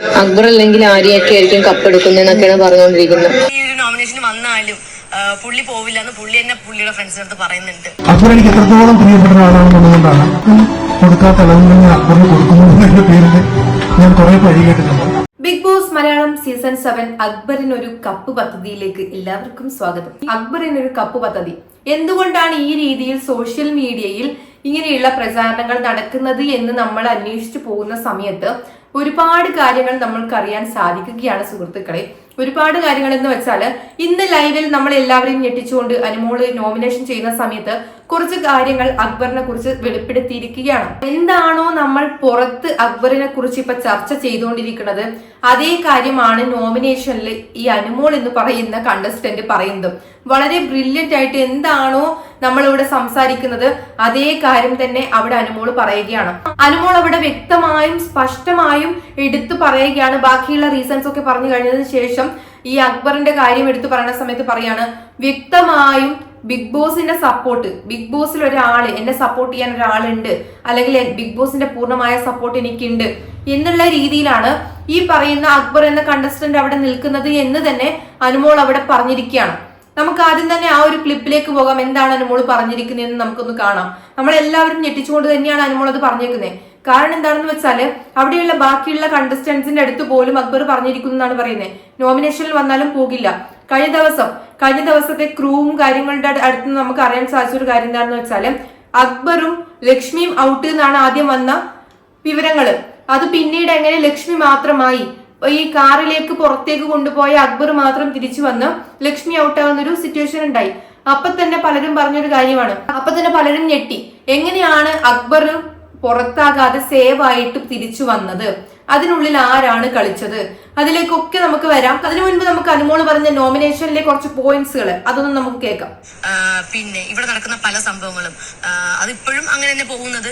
അക്ബർ അല്ലെങ്കിൽ ആര്യൊക്കെ ആയിരിക്കും കപ്പെടുക്കുന്നതെന്നൊക്കെയാണ് പറഞ്ഞുകൊണ്ടിരിക്കുന്നത്. ഈ നോമിനേഷൻ വന്നാലും പുള്ളി പോവില്ല എന്ന് പുള്ളി തന്നെ പുള്ളിയുടെ ഫ്രണ്ട്സിന്റെ അടുത്ത് പറയുന്നുണ്ട്. അക്ബർ എനിക്ക് എത്രത്തോളം പ്രിയപ്പെട്ട ഒരാളാണെന്നുള്ളതുകൊണ്ടാണ് കൊടുക്കാത്ത ഇളവുണ്ടെങ്കിൽ അക്ബറിന് കൊടുക്കുന്നു എന്നതിന്റെ പേരിൽ ഞാൻ കുറെ പഴി കേട്ടിട്ടുണ്ട്. Bigg Boss Malayalam season seven അക്ബറിന് ഒരു കപ്പ് പദ്ധതിയിലേക്ക് എല്ലാവർക്കും സ്വാഗതം. അക്ബറിന് ഒരു കപ്പ് പദ്ധതി. എന്തുകൊണ്ടാണ് ഈ രീതിയിൽ സോഷ്യൽ മീഡിയയിൽ ഇങ്ങനെയുള്ള പ്രചാരണങ്ങൾ നടക്കുന്നത് എന്ന് നമ്മൾ അന്വേഷിച്ചു പോകുന്ന സമയത്ത് ഒരുപാട് കാര്യങ്ങൾ നമ്മൾക്ക് അറിയാൻ സാധിക്കുകയാണ് സുഹൃത്തുക്കളെ. ഒരുപാട് കാര്യങ്ങൾ എന്ന് വെച്ചാൽ ഇന്ന് ലൈവിൽ നമ്മൾ എല്ലാവരെയും ഞെട്ടിച്ചുകൊണ്ട് അനുമോൾ നോമിനേഷൻ ചെയ്യുന്ന സമയത്ത് കുറച്ച് കാര്യങ്ങൾ അക്ബറിനെ കുറിച്ച് വെളിപ്പെടുത്തിയിരിക്കുകയാണ്. എന്താണോ നമ്മൾ പുറത്ത് അക്ബറിനെ കുറിച്ച് ഇപ്പൊ ചർച്ച ചെയ്തുകൊണ്ടിരിക്കുന്നത് അതേ കാര്യമാണ് നോമിനേഷനിൽ ഈ അനുമോൾ എന്ന് പറയുന്ന കണ്ടസ്റ്റന്റ് പറയുന്നത്. വളരെ ബ്രില്യന്റ് ആയിട്ട് എന്താണോ നമ്മൾ ഇവിടെ സംസാരിക്കുന്നത് അതേ കാര്യം തന്നെ അവിടെ അനുമോൾ പറയുകയാണ്. അനുമോൾ അവിടെ വ്യക്തമായും സ്പഷ്ടമായും എടുത്തു പറയുകയാണ്. ബാക്കിയുള്ള റീസൺസ് ഒക്കെ പറഞ്ഞു കഴിഞ്ഞതിന് ശേഷം ഈ അക്ബറിന്റെ കാര്യം എടുത്തു പറയുന്ന സമയത്ത് പറയാണ് വ്യക്തമായും ബിഗ് ബോസിന്റെ സപ്പോർട്ട് ബിഗ് ബോസിൽ ഒരാൾ എന്നെ സപ്പോർട്ട് ചെയ്യാൻ ഒരാളുണ്ട്. അല്ലെങ്കിൽ ബിഗ് ബോസിന്റെ പൂർണമായ സപ്പോർട്ട് എനിക്കുണ്ട്. എന്നുള്ള രീതിയിലാണ് ഈ പറയുന്ന അക്ബർ എന്ന കണ്ടസ്റ്റന്റ് അവിടെ നിൽക്കുന്നത് എന്ന് തന്നെ അനുമോൾ അവിടെ പറഞ്ഞിരിക്കുകയാണ്. നമുക്ക് ആദ്യം തന്നെ ആ ഒരു ക്ലിപ്പിലേക്ക് പോകാം. എന്താണ് അനുമോൾ പറഞ്ഞിരിക്കുന്നതെന്ന് നമുക്കൊന്ന് കാണാം. നമ്മളെല്ലാവരും ഞെട്ടിച്ചുകൊണ്ട് തന്നെയാണ് അനുമോൾ അത് പറഞ്ഞേക്കുന്നത് കാരണം എന്താണെന്ന് വെച്ചാൽ അവിടെയുള്ള ബാക്കിയുള്ള കണ്ടസ്റ്റൻസിന്റെ അടുത്ത് പോലും അക്ബർ പറഞ്ഞിരിക്കുന്നു എന്നാണ് പറയുന്നത്. നോമിനേഷനിൽ വന്നാലും പോകില്ല. കഴിഞ്ഞ ദിവസം കഴിഞ്ഞ ദിവസത്തെ ക്രൂവും കാര്യങ്ങളുടെ അട്- അടുത്ത് നമുക്ക് അറിയാൻ സാധിച്ച ഒരു കാര്യം എന്താണെന്ന് വെച്ചാൽ അക്ബറും ലക്ഷ്മിയും ഔട്ട് എന്നാണ് ആദ്യം വന്ന വിവരങ്ങൾ അത് പിന്നീട് എങ്ങനെ ലക്ഷ്മി മാത്രമായി ഈ കാറിലേക്ക് പുറത്തേക്ക് കൊണ്ടുപോയ അക്ബർ മാത്രം തിരിച്ചു വന്ന് ലക്ഷ്മി ഔട്ടാവുന്ന ഒരു സിറ്റുവേഷൻ ഉണ്ടായി. അപ്പൊ തന്നെ പലരും പറഞ്ഞൊരു കാര്യമാണ്. അപ്പൊ തന്നെ പലരും ഞെട്ടി. എങ്ങനെയാണ് അക്ബർ പുറത്താകാതെ സേവ് ആയിട്ട് തിരിച്ചു വന്നത്. അതിനുള്ളിൽ ആരാണ് കളിച്ചത്? അതിലേക്കൊക്കെ നമുക്ക് വരാം. അതിനു മുൻപ് നമുക്ക് അനുമോൾ പറഞ്ഞ നോമിനേഷനിലെ കുറച്ച് പോയിന്റ്സുകൾ അതൊന്നും നമുക്ക് കേൾക്കാം. പിന്നെ ഇവിടെ നടക്കുന്ന പല സംഭവങ്ങളും. അതിപ്പോഴും അങ്ങനെ തന്നെ പോകുന്നത്.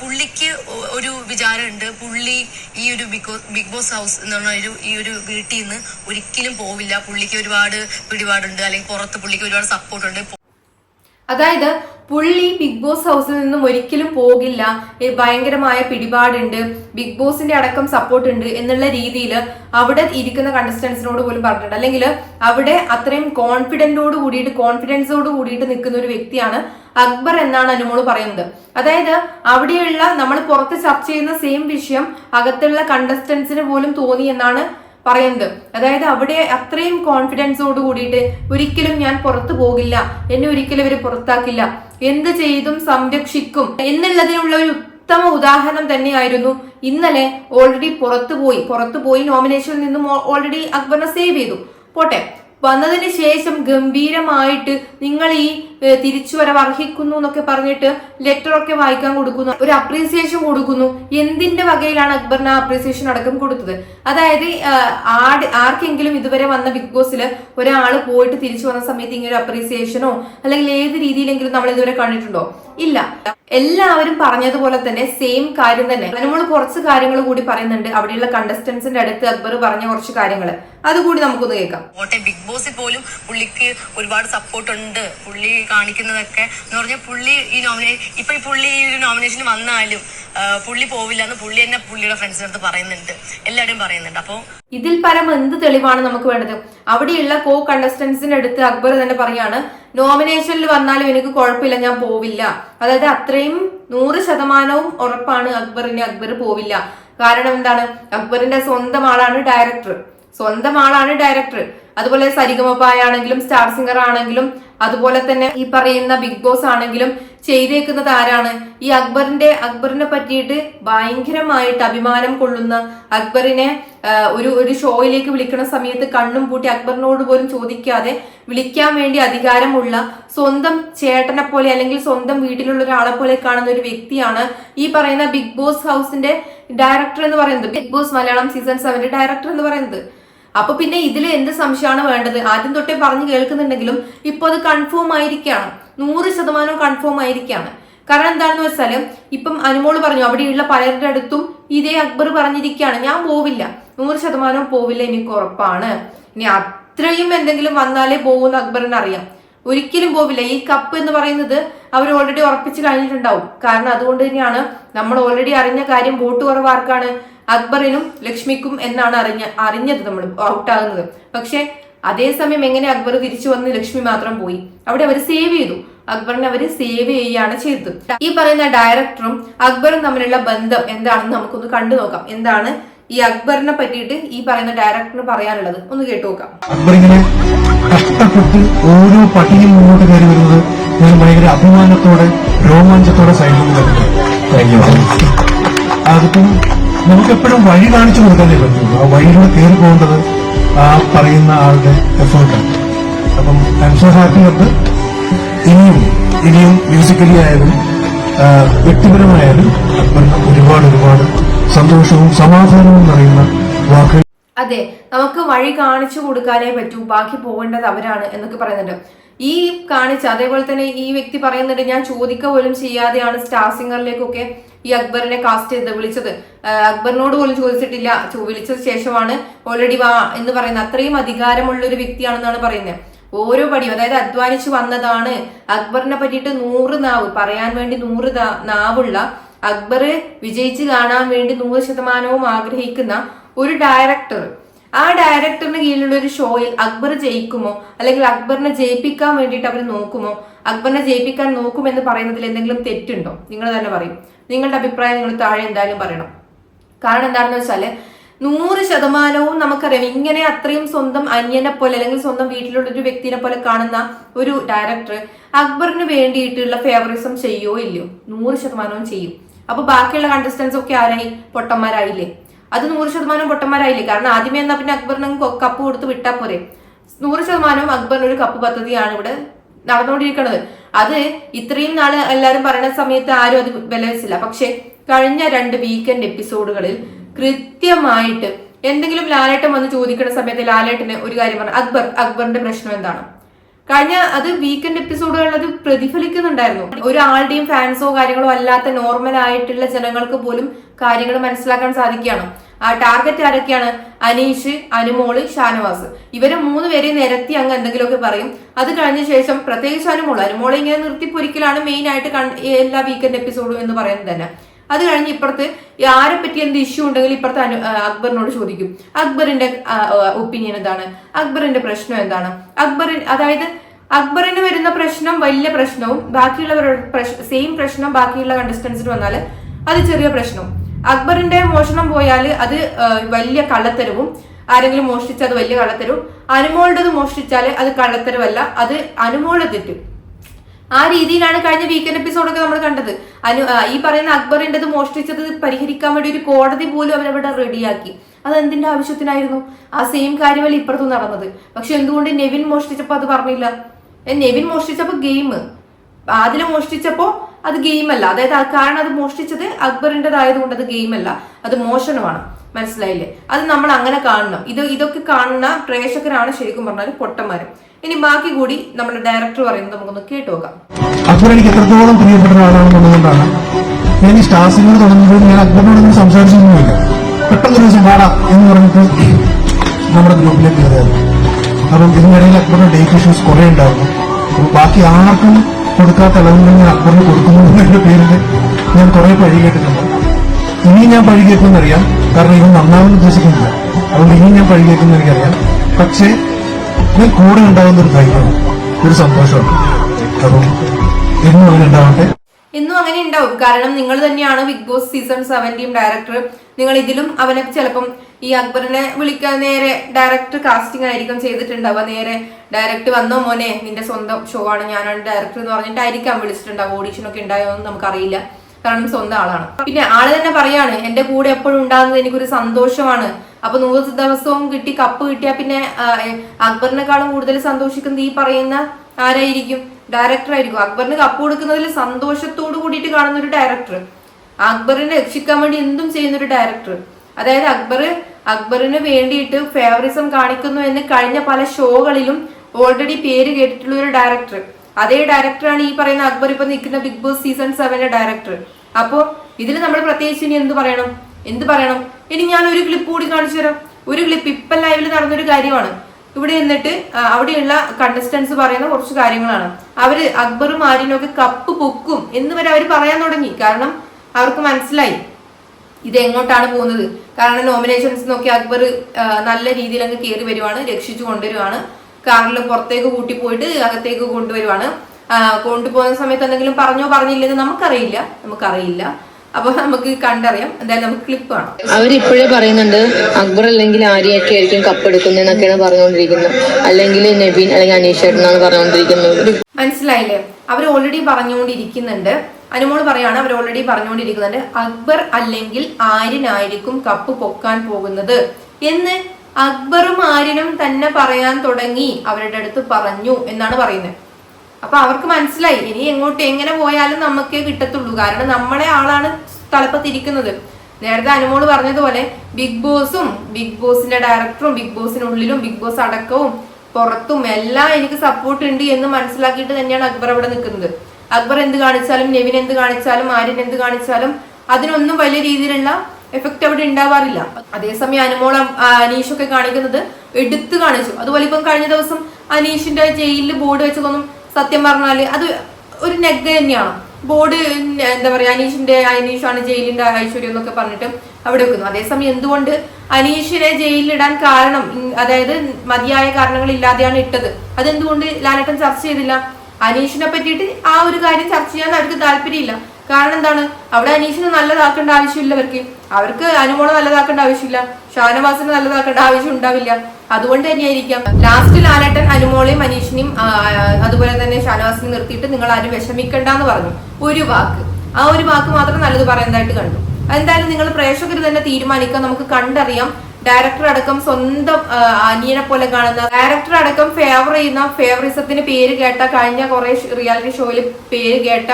പുള്ളിക്ക് ഒരു വിചാരമുണ്ട്. പുള്ളി ഈ ഒരു ബിഗ് ബിഗ് ബോസ് ഹൗസ് എന്ന് പറഞ്ഞ ഒരു ഈ ഒരു വീട്ടിൽ നിന്ന് ഒരിക്കലും പോവില്ല. പുള്ളിക്ക് ഒരുപാട് പിടിപാടുണ്ട്. അല്ലെങ്കിൽ പുറത്ത് പുള്ളിക്ക് ഒരുപാട് സപ്പോർട്ടുണ്ട് അതായത് പുള്ളി ബിഗ് ബോസ് ഹൗസിൽ നിന്നും ഒരിക്കലും പോകില്ല. ഭയങ്കരമായ പിടിപാടുണ്ട്. ബിഗ് ബോസിന്റെ അടക്കം സപ്പോർട്ട് ഉണ്ട് എന്നുള്ള രീതിയിൽ അവിടെ ഇരിക്കുന്ന കണ്ടസ്റ്റൻസിനോട് പോലും പറഞ്ഞിട്ടുണ്ട്. അല്ലെങ്കിൽ അവിടെ അത്രയും കോൺഫിഡന്റോട് കൂടിയിട്ട് കോൺഫിഡൻസോട് കൂടിയിട്ട് നിൽക്കുന്ന ഒരു വ്യക്തിയാണ് അക്ബർ എന്നാണ് അനുമോൾ പറയുന്നത്. അതായത് അവിടെയുള്ള നമ്മൾ പുറത്ത് ചർച്ച ചെയ്യുന്ന സെയിം വിഷയം അകത്തുള്ള കണ്ടസ്റ്റൻസിന് പോലും തോന്നി എന്നാണ് പറയുന്നത്. അതായത് അവിടെ അത്രയും കോൺഫിഡൻസോട് കൂടിയിട്ട് ഒരിക്കലും ഞാൻ പുറത്തു പോകില്ല. എന്നെ ഒരിക്കലും ഇവർ പുറത്താക്കില്ല. എന്ത് ചെയ്തും സംരക്ഷിക്കും എന്നുള്ളതിനുള്ള ഒരു ഉത്തമ ഉദാഹരണം തന്നെയായിരുന്നു. ഇന്നലെ ഓൾറെഡി പുറത്തുപോയി. പുറത്തുപോയി നോമിനേഷനിൽ നിന്നും ഓൾറെഡി അക്ബറിനെ സേവ് ചെയ്തു. പോട്ടെ. വന്നതിന് ശേഷം ഗംഭീരമായിട്ട് നിങ്ങൾ ഈ തിരിച്ചു തിരിച്ചുവരവ് അർഹിക്കുന്നു എന്നൊക്കെ പറഞ്ഞിട്ട് ലെറ്റർ ഒക്കെ വായിക്കാൻ കൊടുക്കുന്നു. ഒരു അപ്രീസിയേഷൻ കൊടുക്കുന്നു. എന്തിന്റെ വകയിലാണ് അക്ബറിന് അപ്രീസിയേഷൻ അടക്കം കൊടുത്തത്? അതായത് ആട് ആർക്കെങ്കിലും ഇതുവരെ വന്ന ബിഗ് ബോസിൽ ഒരാൾ പോയിട്ട് തിരിച്ചു വന്ന സമയത്ത് ഇങ്ങനെ ഒരു അപ്രീസിയേഷനോ അല്ലെങ്കിൽ ഏത് രീതിയിലെങ്കിലും നമ്മൾ ഇതുവരെ കണ്ടിട്ടുണ്ടോ? ഇല്ല. എല്ലാവരും പറഞ്ഞതുപോലെ തന്നെ സെയിം കാര്യം തന്നെ. നമ്മൾ കുറച്ച് കാര്യങ്ങൾ കൂടി പറയുന്നുണ്ട്. അവിടെയുള്ള കണ്ടസ്റ്റൻസിന്റെ അടുത്ത് അക്ബർ പറഞ്ഞ കുറച്ച് കാര്യങ്ങൾ അതുകൂടി നമുക്കൊന്ന് കേൾക്കാം. കോട്ടെ ബിഗ് ബോസിൽ പോലും പുള്ളിക്ക് ഒരുപാട് സപ്പോർട്ട് ഉണ്ട്. പുള്ളി കാണിക്കുന്നതൊക്കെ എന്ന് പറഞ്ഞാൽ പുള്ളി ഈ നോമിനേ ഇപ്പൊ ഈ പുള്ളി ഈ ഒരു നോമിനേഷൻ വന്നാലും പുള്ളി പോവില്ല എന്ന് പുള്ളി തന്നെ പുള്ളിയുടെ ഫ്രണ്ട്സിന്റെ അടുത്ത് പറയുന്നുണ്ട്. എല്ലാവരും പറയുന്നുണ്ട്. അപ്പോൾ ഇതിൽ പരം എന്ത് തെളിവാണ് നമുക്ക് വേണ്ടത്? അവിടെയുള്ള കോ കണ്ടസ്റ്റൻസിന്റെ അടുത്ത് അക്ബർ തന്നെ പറയാണ് നോമിനേഷനിൽ വന്നാലും എനിക്ക് കുഴപ്പമില്ല ഞാൻ പോവില്ല. അതായത് അത്രയും നൂറ് ശതമാനവും ഉറപ്പാണ് അക്ബറിന് അക്ബർ പോവില്ല. കാരണം എന്താണ്? അക്ബറിന്റെ സ്വന്തം ആളാണ് ഡയറക്ടർ സ്വന്തം ആളാണ് ഡയറക്ടർ അതുപോലെ സരിഗമപായ ആണെങ്കിലും സ്റ്റാർ സിംഗർ ആണെങ്കിലും അതുപോലെ തന്നെ ഈ പറയുന്ന ബിഗ് ബോസ് ആണെങ്കിലും ചെയ്തേക്കുന്നത് ആരാണ്? ഈ അക്ബറിന്റെ അക്ബറിനെ പറ്റിയിട്ട് ഭയങ്കരമായിട്ട് അഭിമാനം കൊള്ളുന്ന അക്ബറിനെ ഒരു ഒരു ഷോയിലേക്ക് വിളിക്കുന്ന സമയത്ത് കണ്ണും പൂട്ടി അക്ബറിനോട് പോലും ചോദിക്കാതെ വിളിക്കാൻ വേണ്ടി അധികാരമുള്ള സ്വന്തം ചേട്ടനെ പോലെ അല്ലെങ്കിൽ സ്വന്തം വീട്ടിലുള്ള ഒരാളെ പോലെ കാണുന്ന ഒരു വ്യക്തിയാണ് ഈ പറയുന്ന ബിഗ് ബോസ് ഹൗസിന്റെ ഡയറക്ടർ എന്ന് പറയുന്നത്. ബിഗ് ബോസ് മലയാളം സീസൺ സെവന്റെ ഡയറക്ടർ എന്ന് പറയുന്നത്. അപ്പൊ പിന്നെ ഇതിൽ എന്ത് സംശയമാണ് വേണ്ടത്? ആദ്യം തൊട്ടേ പറഞ്ഞു കേൾക്കുന്നുണ്ടെങ്കിലും ഇപ്പൊ അത് കൺഫേം ആയിരിക്കാണ്. നൂറ് ശതമാനം കൺഫേം ആയിരിക്കാണ്. കാരണം എന്താണെന്ന് വെച്ചാൽ ഇപ്പം അനുമോൾ പറഞ്ഞു അവിടെയുള്ള പലരുടെ അടുത്തും ഇതേ അക്ബർ പറഞ്ഞിരിക്കുകയാണ് ഞാൻ പോവില്ല. നൂറ് ശതമാനവും പോവില്ല എനിക്ക് ഉറപ്പാണ്. ഇനി അത്രയും എന്തെങ്കിലും വന്നാലേ പോകുന്ന അക്ബറിന് അറിയാം. ഒരിക്കലും പോവില്ല. ഈ കപ്പ് എന്ന് പറയുന്നത് അവർ ഓൾറെഡി ഉറപ്പിച്ച് കഴിഞ്ഞിട്ടുണ്ടാവും. കാരണം അതുകൊണ്ട് തന്നെയാണ് നമ്മൾ ഓൾറെഡി അറിഞ്ഞ കാര്യം വോട്ട് കുറവ് ആർക്കാണ്? അക്ബറിനും ലക്ഷ്മിക്കും എന്നാണ് അറിഞ്ഞ അറിഞ്ഞത് നമ്മൾ ഔട്ടാകുന്നത്. പക്ഷെ അതേസമയം എങ്ങനെ അക്ബർ തിരിച്ചു വന്ന് ലക്ഷ്മി മാത്രം പോയി? അവിടെ അവർ സേവ് ചെയ്തു. അക്ബറിനെ അവർ സേവ് ചെയ്യുകയാണ് ചെയ്തത്. ഈ പറയുന്ന ഡയറക്ടറും അക്ബറും തമ്മിലുള്ള ബന്ധം എന്താണെന്ന് നമുക്കൊന്ന് കണ്ടു നോക്കാം. എന്താണ് ഈ അക്ബറിനെ പറ്റിയിട്ട് ഈ പറയുന്ന ഡയറക്ടറിന് പറയാനുള്ളത്? ഒന്ന് കേട്ടു നോക്കാം. അക്ബർ കഷ്ടപ്പെട്ട് ഓരോ പട്ടിയും മുന്നോട്ട് കയറി വരുന്നത് ഞാൻ ഭയങ്കര അഭിമാനത്തോടെ രോമാഞ്ചത്തോടെ സൈഡിൽ നിന്ന് കരുതുന്നു അതിപ്പം നമുക്കെപ്പോഴും വഴി കാണിച്ചു കൊടുക്കാനേ പറ്റുള്ളൂ ആ വഴിയിലൂടെ കയറി പോകേണ്ടത് ആ പറയുന്ന ആളുടെ എഫേർട്ടാണ്. അപ്പം ഐ എം സോ ഹാപ്പി അത് ഇനിയും ഇനിയും മ്യൂസിക്കലി ആയാലും വ്യക്തിപരമായാലും അക്ബറിന് ഒരുപാട് ഒരുപാട് സന്തോഷവും സമാധാനവും നിറയുന്ന വാക്കുകൾ. അതെ നമുക്ക് വഴി കാണിച്ചു കൊടുക്കാനേ പറ്റൂ ബാക്കി പോകേണ്ടത് അവരാണ് എന്നൊക്കെ പറയുന്നുണ്ട്. ഈ കാണിച്ച അതേപോലെ തന്നെ ഈ വ്യക്തി പറയുന്നുണ്ട് ഞാൻ ചോദിക്ക പോലും ചെയ്യാതെയാണ് സ്റ്റാർ സിംഗറിലേക്കൊക്കെ ഈ അക്ബറിനെ കാസ്റ്റ് ചെയ്ത് വിളിച്ചത്. അക്ബറിനോട് പോലും ചോദിച്ചിട്ടില്ല. വിളിച്ചത് ശേഷമാണ്. ഓൾറെഡി വാ എന്ന് പറയുന്നത്. അത്രയും അധികാരമുള്ള ഒരു വ്യക്തിയാണെന്നാണ് പറയുന്നത്. ഓരോ പടിയും അതായത് അധ്വാനിച്ചു വന്നതാണ് അക്ബറിനെ പറ്റിയിട്ട് നൂറ് നാവ് പറയാൻ വേണ്ടി നൂറ് നാവുള്ള അക്ബർ വിജയിച്ച് കാണാൻ വേണ്ടി നൂറ് ശതമാനവും ആഗ്രഹിക്കുന്ന ഒരു ഡയറക്ടർ ആ ഡയറക്ടറിന് കീഴിലുള്ള ഒരു ഷോയിൽ അക്ബർ ജയിക്കുമോ? അല്ലെങ്കിൽ അക്ബറിനെ ജയിപ്പിക്കാൻ വേണ്ടിയിട്ട് അവർ നോക്കുമോ? അക്ബറിനെ ജയിപ്പിക്കാൻ നോക്കുമെന്ന് പറയുന്നതിൽ എന്തെങ്കിലും തെറ്റുണ്ടോ? നിങ്ങൾ തന്നെ പറയും. നിങ്ങളുടെ അഭിപ്രായം നിങ്ങൾ താഴെ എന്തായാലും പറയണം. കാരണം എന്താണെന്ന് വെച്ചാൽ നൂറ് ശതമാനവും നമുക്കറിയാം. ഇങ്ങനെ അത്രയും സ്വന്തം അന്യനെ പോലെ അല്ലെങ്കിൽ സ്വന്തം വീട്ടിലുള്ള ഒരു വ്യക്തിനെ പോലെ കാണുന്ന ഒരു ഡയറക്ടർ അക്ബറിന് വേണ്ടിയിട്ടുള്ള ഫേവറിസം ചെയ്യോ ഇല്ലയോ? നൂറ് ശതമാനവും ചെയ്യും. അപ്പൊ ബാക്കിയുള്ള കണ്ടസ്റ്റൻസ് ഒക്കെ ആരായി? പൊട്ടന്മാരായില്ലേ? അത് നൂറ് ശതമാനം പൊട്ടന്മാരായില്ലേ? കാരണം ആദ്യമേ എന്നാ പിന്നെ അക്ബറിന് കപ്പ് കൊടുത്ത് വിട്ടാ പോരെ. നൂറ് ശതമാനവും അക്ബറിന് ഒരു കപ്പ് പദ്ധതിയാണ് ഇവിടെ നടന്നുകൊണ്ടിരിക്കുന്നത് അത് ഇത്രയും നാൾ എല്ലാവരും പറയുന്ന സമയത്ത് ആരും അത് വില വെച്ചില്ല പക്ഷെ കഴിഞ്ഞ രണ്ട് വീക്കെൻഡ് എപ്പിസോഡുകളിൽ കൃത്യമായിട്ട് എന്തെങ്കിലും ലാലേട്ടൻ വന്ന് ചോദിക്കുന്ന സമയത്ത് ലാലേട്ടന് ഒരു കാര്യം പറഞ്ഞു. അക്ബർ അക്ബറിന്റെ പ്രശ്നം എന്താണ്? കഴിഞ്ഞ അത് വീക്കെൻഡ് എപ്പിസോഡുകളിൽ അത് പ്രതിഫലിക്കുന്നുണ്ടായിരുന്നു. ഒരാളുടെയും ഫാൻസോ കാര്യങ്ങളോ അല്ലാത്ത നോർമൽ ആയിട്ടുള്ള ജനങ്ങൾക്ക് പോലും കാര്യങ്ങൾ മനസ്സിലാക്കാൻ സാധിക്കുകയാണ്. ടാർഗറ്റ് ആരൊക്കെയാണ്? അനീഷ് അനുമോൾ ഷാനവാസ്. ഇവരെ മൂന്ന് പേരെ നിരത്തി അങ്ങ് എന്തെങ്കിലുമൊക്കെ പറയും. അത് കഴിഞ്ഞ ശേഷം പ്രത്യേകിച്ച് അനുമോൾ. അനുമോളെ ഇങ്ങനെ നിർത്തിപ്പൊരിക്കലാണ് മെയിൻ ആയിട്ട് എല്ലാ വീക്കെൻഡ് എപ്പിസോഡും എന്ന് പറയുന്നത് തന്നെ. അത് കഴിഞ്ഞ് ഇപ്പുറത്ത് ആരെ പറ്റി എന്ത് ഇഷ്യൂ ഉണ്ടെങ്കിൽ ഇപ്പുറത്ത് അക്ബറിനോട് ചോദിക്കും. അക്ബറിന്റെ ഒപ്പീനിയൻ എന്താണ്? അക്ബറിന്റെ പ്രശ്നം എന്താണ്? അക്ബറിൻ അതായത് അക്ബറിന് വരുന്ന പ്രശ്നം വലിയ പ്രശ്നവും ബാക്കിയുള്ളവരുടെ സെയിം പ്രശ്നം ബാക്കിയുള്ള കണ്ടസ്റ്റൻസിന് വന്നാൽ അത് ചെറിയ പ്രശ്നവും. അക്ബറിന്റെ മോഷണം പോയാൽ അത് വലിയ കള്ളത്തരവും ആരെങ്കിലും മോഷ്ടിച്ചാൽ അത് വലിയ കള്ളത്തരവും. അനുമോളുടേത് മോഷ്ടിച്ചാൽ അത് കള്ളത്തരവല്ല അത് അനുമോളെ തെറ്റും. ആ രീതിയിലാണ് കഴിഞ്ഞ വീക്കെൻഡ് എപ്പിസോഡൊക്കെ നമ്മൾ കണ്ടത്. അനു ഈ പറയുന്ന അക്ബറിന്റെത് മോഷ്ടിച്ചത് പരിഹരിക്കാൻ വേണ്ടി ഒരു കോടതി പോലും അവരവിടെ റെഡിയാക്കി. അത് എന്തിന്റെ ആവശ്യത്തിനായിരുന്നു? ആ സെയിം കാര്യമല്ല ഇപ്പുറത്തും നടന്നത്. പക്ഷെ എന്തുകൊണ്ട് നെവിൻ മോഷ്ടിച്ചപ്പോൾ അത് പറഞ്ഞില്ല? നെവിൻ മോഷ്ടിച്ചപ്പോൾ ഗെയിം. ആദില മോഷ്ടിച്ചപ്പോ അത് ഗെയിം അല്ല അതായത് കാരണം അത് മോഷ്ടിച്ചത് അക്ബറിന്റെതായതുകൊണ്ട് അത് ഗെയിം അല്ല അത് മോഷണമാണ്. മനസ്സിലായില്ലേ? അത് നമ്മൾ അങ്ങനെ കാണണം. ഇത് ഇതൊക്കെ കാണുന്ന പ്രേക്ഷകരാണ് ശരിക്കും പറഞ്ഞാൽ പൊട്ടന്മാര്. ഇനി ബാക്കി കൂടി നമ്മുടെ ഡയറക്ടർ പറയുന്നത് നമുക്കൊന്ന് കേട്ടു നോക്കാം. അക്ബർ എത്രത്തോളം പ്രിയപ്പെട്ട ഒരാളാണെന്നുള്ളതുകൊണ്ടാണ് ഞാൻ ഈ സിംഗർ തുടങ്ങുമ്പോൾ ഞാൻ അക്ബറിനോടൊന്നും സംസാരിച്ചൊന്നുമില്ല. പെട്ടെന്നൊരു ദിവസം പാടാം എന്ന് പറഞ്ഞിട്ട് നമ്മുടെ ഗ്രൂപ്പിലേക്ക് കയറിയായിരുന്നു അപ്പം ഇതിനിടയിൽ അക്ബറിന്റെ ഡേറ്റ് ഇഷ്യൂസ് കുറെ അപ്പം ബാക്കി ആർക്കും കൊടുക്കാത്ത ഞാൻ അക്ബറിന് കൊടുക്കുന്നു എന്നതിന്റെ പേരിൽ ഞാൻ കുറെ പഴി കേട്ടിട്ടുണ്ട്. ഇനി ഞാൻ പഴി കേൾക്കുമെന്നറിയാം. കാരണം ഇവൻ നന്നാവുന്ന ഉദ്ദേശിക്കുന്നില്ല. അതുകൊണ്ട് ഇനി ഞാൻ പഴി കേൾക്കുന്ന എനിക്കറിയാം പക്ഷേ ഞാൻ കൂടെ ഉണ്ടാകുന്ന ഒരു ധൈര്യം ഒരു സന്തോഷമാണ് അപ്പം എന്നും അങ്ങനെ ഉണ്ടാവട്ടെ. എന്നും അങ്ങനെ ഉണ്ടാവും. കാരണം നിങ്ങൾ തന്നെയാണ് Bigg Boss season seventeen director നിങ്ങൾ ഇതിലും അവനെ ചിലപ്പം ഈ അക്ബറിനെ വിളിക്കാൻ നേരെ ഡയറക്ടർ കാസ്റ്റിംഗ് ആയിരിക്കും ചെയ്തിട്ടുണ്ടാവുക നേരെ ഡയറക്റ്റ് വന്നോ മോനെ നിന്റെ സ്വന്തം ഷോ ആണ് ഞാനാണ് ഡയറക്ടർ എന്ന് പറഞ്ഞിട്ടായിരിക്കാം വിളിച്ചിട്ടുണ്ടാവും ഓഡീഷൻ ഒക്കെ ഉണ്ടായോ എന്ന് നമുക്കറിയില്ല. കാരണം സ്വന്തം ആളാണ്. പിന്നെ ആൾ തന്നെ പറയാണ് എന്റെ കൂടെ എപ്പോഴും ഉണ്ടാകുന്നത് എനിക്കൊരു സന്തോഷമാണ്. അപ്പൊ നൂറ് ദിവസവും കിട്ടി കപ്പ് കിട്ടിയാ പിന്നെ അക്ബറിനെക്കാളും കൂടുതൽ സന്തോഷിക്കുന്നത് ഈ പറയുന്ന ആരായിരിക്കും? ഡയറക്ടർ ആയിരിക്കും. അക്ബറിന് കപ്പ് കൊടുക്കുന്നതിൽ സന്തോഷത്തോട് കൂടിയിട്ട് കാണുന്ന ഒരു ഡയറക്ടർ അക്ബറിനെ രക്ഷിക്കാൻ വേണ്ടി എന്തും ചെയ്യുന്ന ഒരു ഡയറക്ടർ അതായത് അക്ബർ അക്ബറിന് വേണ്ടിയിട്ട് ഫേവറിസം കാണിക്കുന്നു എന്ന് കഴിഞ്ഞ പല ഷോകളിലും ഓൾറെഡി പേര് കേട്ടിട്ടുള്ള ഒരു ഡയറക്ടർ അതേ ഡയറക്ടറാണ് ഈ പറയുന്ന അക്ബർ ഇപ്പൊ നിൽക്കുന്ന ബിഗ് ബോസ് സീസൺ സെവന്റെ ഡയറക്ടർ അപ്പോ ഇതിൽ നമ്മൾ പ്രത്യേകിച്ച് ഇനി എന്ത് പറയണം? എന്ത് പറയണം? ഇനി ഞാൻ ഒരു ക്ലിപ്പ് കൂടി കാണിച്ചു തരാം. ഒരു ക്ലിപ്പ് ഇപ്പൊ ലൈവിൽ നടന്നൊരു കാര്യമാണ്. ഇവിടെ നിന്നിട്ട് അവിടെയുള്ള കണ്ടസ്റ്റൻസ് പറയുന്ന കുറച്ച് കാര്യങ്ങളാണ്. അവർ അക്ബറും ആര്യനും ഒക്കെ കപ്പ് പൊക്കും എന്ന് വരെ അവർ പറയാൻ തുടങ്ങി. കാരണം അവർക്ക് മനസ്സിലായി. ഇത് എങ്ങോട്ടാണ് പോകുന്നത്? കാരണം നോമിനേഷൻസ് നോക്കി അക്ബർ നല്ല രീതിയിൽ അങ്ങ് കയറി വരുവാണ് രക്ഷിച്ചു കൊണ്ടുവരുവാണ്. കാറിൽ പുറത്തേക്ക് കൂട്ടി പോയിട്ട് അകത്തേക്ക് കൊണ്ടുവരുവാണ്. കൊണ്ടുപോകുന്ന സമയത്ത് എന്തെങ്കിലും പറഞ്ഞോ പറഞ്ഞില്ലെന്ന് നമുക്കറിയില്ല. നമുക്കറിയില്ല. അപ്പൊ നമുക്ക് കണ്ടറിയാം. എന്തായാലും നമുക്ക് ക്ലിപ്പ് കാണാം. അവരിപ്പോഴേ പറയുന്നുണ്ട് അക്ബർ അല്ലെങ്കിൽ ആര്യൊക്കെ ആയിരിക്കും കപ്പെടുക്കുന്നതെന്നൊക്കെയാണ് പറഞ്ഞുകൊണ്ടിരിക്കുന്നത്. അല്ലെങ്കിൽ നബീൻ അല്ലെങ്കിൽ അനീഷ് ചേട്ടനാണ് പറഞ്ഞുകൊണ്ടിരിക്കുന്നത്. മനസ്സിലായില്ലേ? അവർ ഓൾറെഡി പറഞ്ഞുകൊണ്ടിരിക്കുന്നുണ്ട്. അനുമോൾ പറയാണ് അവർ ഓൾറെഡി പറഞ്ഞുകൊണ്ടിരിക്കുന്നുണ്ട് അക്ബർ അല്ലെങ്കിൽ ആര്യനായിരിക്കും കപ്പ് പൊക്കാൻ പോകുന്നത് എന്ന്. അക്ബറും ആര്യനും തന്നെ പറയാൻ തുടങ്ങി അവരുടെ അടുത്ത് പറഞ്ഞു എന്നാണ് പറയുന്നത്. അപ്പൊ അവർക്ക് മനസ്സിലായി ഇനി എങ്ങോട്ട് എങ്ങനെ പോയാലും നമുക്കേ കിട്ടത്തുള്ളൂ. കാരണം നമ്മളെ ആളാണ് തലപ്പത്തിരിക്കുന്നത്. നേരത്തെ അനുമോൾ പറഞ്ഞതുപോലെ ബിഗ് ബോസും ബിഗ് ബോസിന്റെ ഡയറക്ടറും ബിഗ് ബോസിനുള്ളിലും ബിഗ് ബോസ് അടക്കവും പുറത്തും എല്ലാം എനിക്ക് സപ്പോർട്ട് ഉണ്ട് എന്ന് മനസ്സിലാക്കിയിട്ട് തന്നെയാണ് അക്ബർ അവിടെ നിൽക്കുന്നത്. അക്ബർ എന്ത് കാണിച്ചാലും നെവിൻ എന്ത് കാണിച്ചാലും ആര്യൻ എന്ത് കാണിച്ചാലും അതിനൊന്നും വലിയ രീതിയിലുള്ള എഫക്റ്റ് അവിടെ ഉണ്ടാവാറില്ല. അതേസമയം അനുമോൾ അനീഷൊക്കെ കാണിക്കുന്നത് എടുത്തു കാണിച്ചു. അതുപോലെ ഇപ്പം കഴിഞ്ഞ ദിവസം അനീഷിന്റെ ജയിലിൽ ബോർഡ് വെച്ചതൊന്നും സത്യം പറഞ്ഞാൽ അത് ഒരു നെഗ് തന്നെയാണ് ബോർഡ് എന്താ പറയാ അനീഷിന്റെ അനീഷാണ് ജയിലിന്റെ ഐശ്വര്യം എന്നൊക്കെ പറഞ്ഞിട്ട് അവിടെ വെക്കുന്നു. അതേസമയം എന്തുകൊണ്ട് അനീഷിനെ ജയിലിലിടാൻ കാരണം അതായത് മതിയായ കാരണങ്ങൾ ഇല്ലാതെയാണ് ഇട്ടത്? അതെന്തുകൊണ്ട് ലാലേട്ടൻ ചർച്ച ചെയ്തില്ല? അനീഷിനെ പറ്റിയിട്ട് ആ ഒരു കാര്യം ചർച്ച ചെയ്യാൻ അവർക്ക് താല്പര്യമില്ല. കാരണം എന്താണ്? അവിടെ അനീഷിനെ നല്ലതാക്കേണ്ട ആവശ്യമില്ല അവർക്ക്. അവർക്ക് അനുമോളെ നല്ലതാക്കേണ്ട ആവശ്യമില്ല. ഷാനവാസിനെ നല്ലതാക്കേണ്ട ആവശ്യം ഉണ്ടാവില്ല. അതുകൊണ്ട് തന്നെ തന്നെയായിരിക്കാം ലാസ്റ്റ് ലാലേട്ടൻ അനുമോളെയും അനീഷിനെയും അതുപോലെ തന്നെ ഷാനവാസിനെ നിർത്തിയിട്ട് നിങ്ങൾ ആരും വിഷമിക്കണ്ട എന്ന് പറഞ്ഞു. ഒരു വാക്ക്. ആ ഒരു വാക്ക് മാത്രം നല്ലത് പറയുന്നതായിട്ട് കണ്ടു. എന്തായാലും നിങ്ങൾ പ്രേക്ഷകർ തന്നെ തീരുമാനിക്കാം. നമുക്ക് കണ്ടറിയാം. ഡയറക്ടർ അടക്കം സ്വന്തം അനിയനെ പോലെ കാണുന്ന ഡയറക്ടർ അടക്കം ഫേവർ ചെയ്യുന്ന ഫേവറിസത്തിന് പേര് കേട്ട കഴിഞ്ഞ കുറെ റിയാലിറ്റി ഷോയിൽ പേര് കേട്ട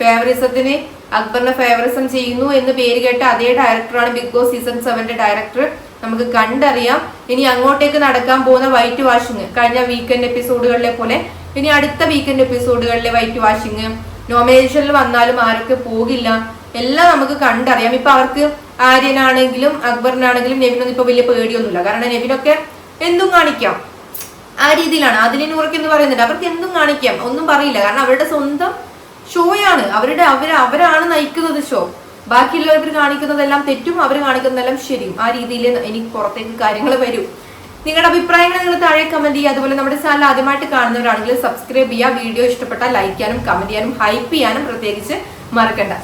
ഫേവറിസത്തിന് അക്ബറിനെ ഫേവറിസം ചെയ്യുന്നു എന്ന് പേര് കേട്ട അതേ ഡയറക്ടറാണ് ബിഗ് ബോസ് സീസൺ സെവന്റെ ഡയറക്ടർ നമുക്ക് കണ്ടറിയാം. ഇനി അങ്ങോട്ടേക്ക് നടക്കാൻ പോകുന്ന വൈറ്റ് വാഷിങ് കഴിഞ്ഞ വീക്കെൻഡ് എപ്പിസോഡുകളിലെ പോലെ. ഇനി അടുത്ത വീക്കെൻഡ് എപ്പിസോഡുകളിലെ വൈറ്റ് വാഷിങ് നോമിനേഷനിൽ വന്നാലും ആരൊക്കെ പോകില്ല? എല്ലാം നമുക്ക് കണ്ടറിയാം. ഇപ്പൊ അവർക്ക് ആര്യനാണെങ്കിലും അക്ബറിനാണെങ്കിലും നെവിനൊന്നും ഇപ്പൊ വലിയ പേടിയൊന്നുമില്ല. കാരണം നെവിനൊക്കെ എന്തും കാണിക്കാം. ആ രീതിയിലാണ്. അതിനെ ഉറക്കം എന്ന് പറയുന്നുണ്ട്? അവർക്ക് എന്തും കാണിക്കാം. ഒന്നും പറയില്ല. കാരണം അവരുടെ സ്വന്തം ഷോയാണ്. അവരുടെ അവർ അവരാണ് നയിക്കുന്നത് ഷോ. ബാക്കിയുള്ളവർ കാണിക്കുന്നതെല്ലാം തെറ്റും അവർ കാണിക്കുന്നതെല്ലാം ശരിയും. ആ രീതിയിൽ എനിക്ക് പുറത്തേക്ക് കാര്യങ്ങൾ വരും. നിങ്ങളുടെ അഭിപ്രായങ്ങൾ നിങ്ങൾ താഴെ കമന്റ് ചെയ്യുക. അതുപോലെ നമ്മുടെ ചാനൽ ആദ്യമായിട്ട് കാണുന്നവരാണെങ്കിൽ സബ്സ്ക്രൈബ് ചെയ്യുക. വീഡിയോ ഇഷ്ടപ്പെട്ടാൽ ലൈക്ക് ചെയ്യാനും കമന്റ് ചെയ്യാനും ഹൈപ്പ് ചെയ്യാനും പ്രത്യേകിച്ച് മറക്കണ്ട.